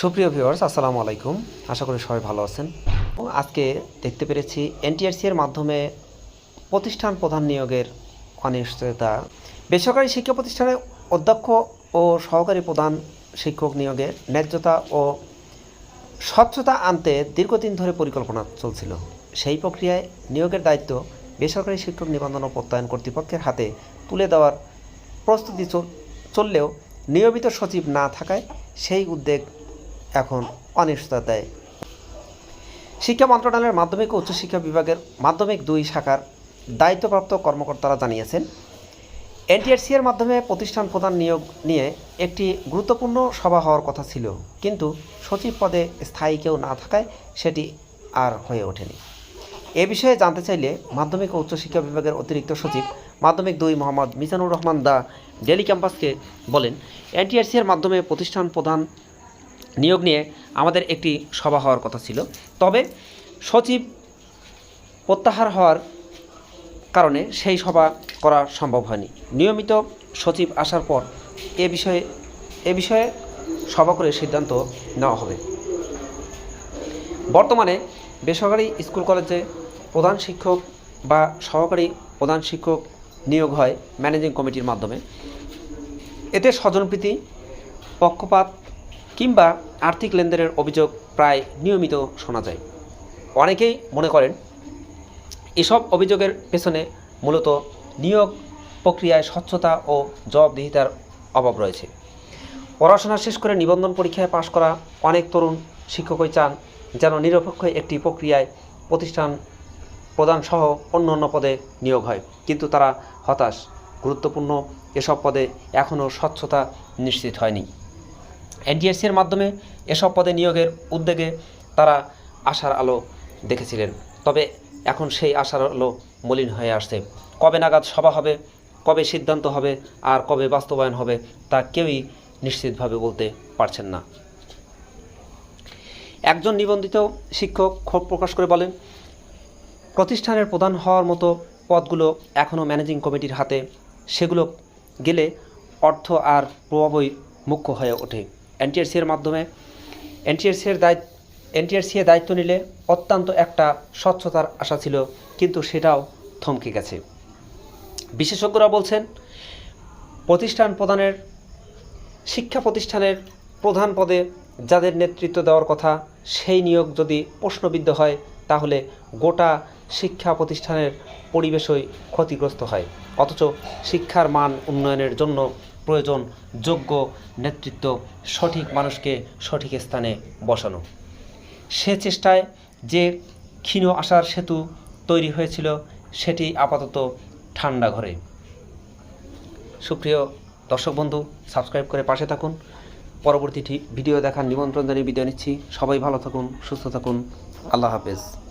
সুপ্রিয় ভিউয়ার্স, আসসালামু আলাইকুম। আশা করি সবাই ভালো আছেন। আজকে দেখতে পেরেছি এনটিআরসি এর মাধ্যমে প্রতিষ্ঠান প্রধান নিয়োগের অনিশ্চয়তা বেসরকারি শিক্ষা প্রতিষ্ঠানে অধ্যক্ষ ও সহকারী প্রধান শিক্ষক নিয়োগের ন্যায্যতা ও স্বচ্ছতা আনতে দীর্ঘদিন ধরে পরিকল্পনা চলছিল। সেই প্রক্রিয়ায় নিয়োগের দায়িত্ব বেসরকারি শিক্ষক নিবন্ধন ও প্রত্যয়ন কর্তৃপক্ষের হাতে তুলে দেওয়ার প্রস্তুতি চল- চললেও নিয়মিত সচিব না থাকায় সেই উদ্যোগ এখন অনিশ্চয়তায় শিক্ষা মন্ত্রণালয়ের মাধ্যমিক ও উচ্চশিক্ষা বিভাগের মাধ্যমিক দুই শাখার দায়িত্বপ্রাপ্ত কর্মকর্তারা জানিয়েছেন, এনটিআরসি এর মাধ্যমে প্রতিষ্ঠান প্রদান নিয়োগ নিয়ে একটি গুরুত্বপূর্ণ সভা হওয়ার কথা ছিল, কিন্তু সচিব পদে স্থায়ী কেউ না থাকায় সেটি আর হয়ে ওঠেনি। এ বিষয়ে জানতে চাইলে মাধ্যমিক ও উচ্চশিক্ষা বিভাগের অতিরিক্ত সচিব মাধ্যমিক দুই মোহাম্মদ মিজানুর রহমান দা ডেলি ক্যাম্পাসকে বলেন, এনটিআরসি এর মাধ্যমে প্রতিষ্ঠান প্রধান নিয়োগ নিয়ে আমাদের একটি সভা হওয়ার কথা ছিল। তবে সচিব প্রত্যাহার হওয়ার কারণে সেই সভা করা সম্ভব হয়নি। নিয়মিত সচিব আসার পর এ বিষয়ে এ বিষয়ে সভা করে সিদ্ধান্ত নেওয়া হবে। বর্তমানে বেসরকারি স্কুল কলেজে প্রধান শিক্ষক বা সহকারী প্রধান শিক্ষক নিয়োগ হয় ম্যানেজিং কমিটির মাধ্যমে। এতে স্বজনপ্রীতি, পক্ষপাত কিংবা আর্থিক লেনদেনের অভিযোগ প্রায় নিয়মিত শোনা যায়। অনেকেই মনে করেন, এসব অভিযোগের পেছনে মূলত নিয়োগ প্রক্রিয়ায় স্বচ্ছতা ও জবাবদিহিতার অভাব রয়েছে। পড়াশোনা শেষ করে নিবন্ধন পরীক্ষায় পাশ করা অনেক তরুণ শিক্ষকই চান যেন নিরপেক্ষ একটি প্রক্রিয়ায় প্রতিষ্ঠান প্রদান সহ অন্য অন্য পদে নিয়োগ হয়। কিন্তু তারা হতাশ। গুরুত্বপূর্ণ এসব পদে এখনও স্বচ্ছতা নিশ্চিত হয়নি। এনটিএসসি এর মাধ্যমে এসব পদে নিয়োগের উদ্যোগে তারা আশার আলো দেখেছিলেন। তবে এখন সেই আশার আলো মলিন হয়ে আসছে। কবে নাগাদ সভা হবে, কবে সিদ্ধান্ত হবে, আর কবে বাস্তবায়ন হবে, তা কেউই নিশ্চিতভাবে বলতে পারছেন না। একজন নিবন্ধিত শিক্ষক ক্ষোভ প্রকাশ করে বলেন, প্রতিষ্ঠানের প্রধান হওয়ার মতো পদগুলো এখনও ম্যানেজিং কমিটির হাতে। সেগুলো গেলে অর্থ আর প্রভাবই মুখ্য হয়ে ওঠে। এনটিআরসি এর মাধ্যমে। এনটিআরসির দায়িত্ব এনটিআরসি দায়িত্ব নিলে অত্যন্ত একটা স্বচ্ছতার আশা ছিল, কিন্তু সেটাও থমকে গেছে। বিশেষজ্ঞরা বলছেন, প্রতিষ্ঠান প্রদানের, শিক্ষা প্রতিষ্ঠানের প্রধান পদে যাদের নেতৃত্ব দেওয়ার কথা, সেই নিয়োগ যদি প্রশ্নবিদ্ধ হয়, তাহলে গোটা শিক্ষা প্রতিষ্ঠানের পরিবেশই ক্ষতিগ্রস্ত হয়। অথচ শিক্ষার মান উন্নয়নের জন্য প্রয়োজন, যোগ্য নেতৃত্ব, সঠিক মানুষকে সঠিক স্থানে বসানো। সে চেষ্টায় যে ক্ষীণ আশার সেতু তৈরি হয়েছিল, সেটি আপাতত ঠান্ডা ঘরে। সুপ্রিয় দর্শক বন্ধু, সাবস্ক্রাইব করে পাশে থাকুন। পরবর্তী ভিডিও দেখার নিমন্ত্রণ জানিয়ে বিদায় নিচ্ছি। সবাই ভালো থাকুন, সুস্থ থাকুন। আল্লাহ হাফেজ।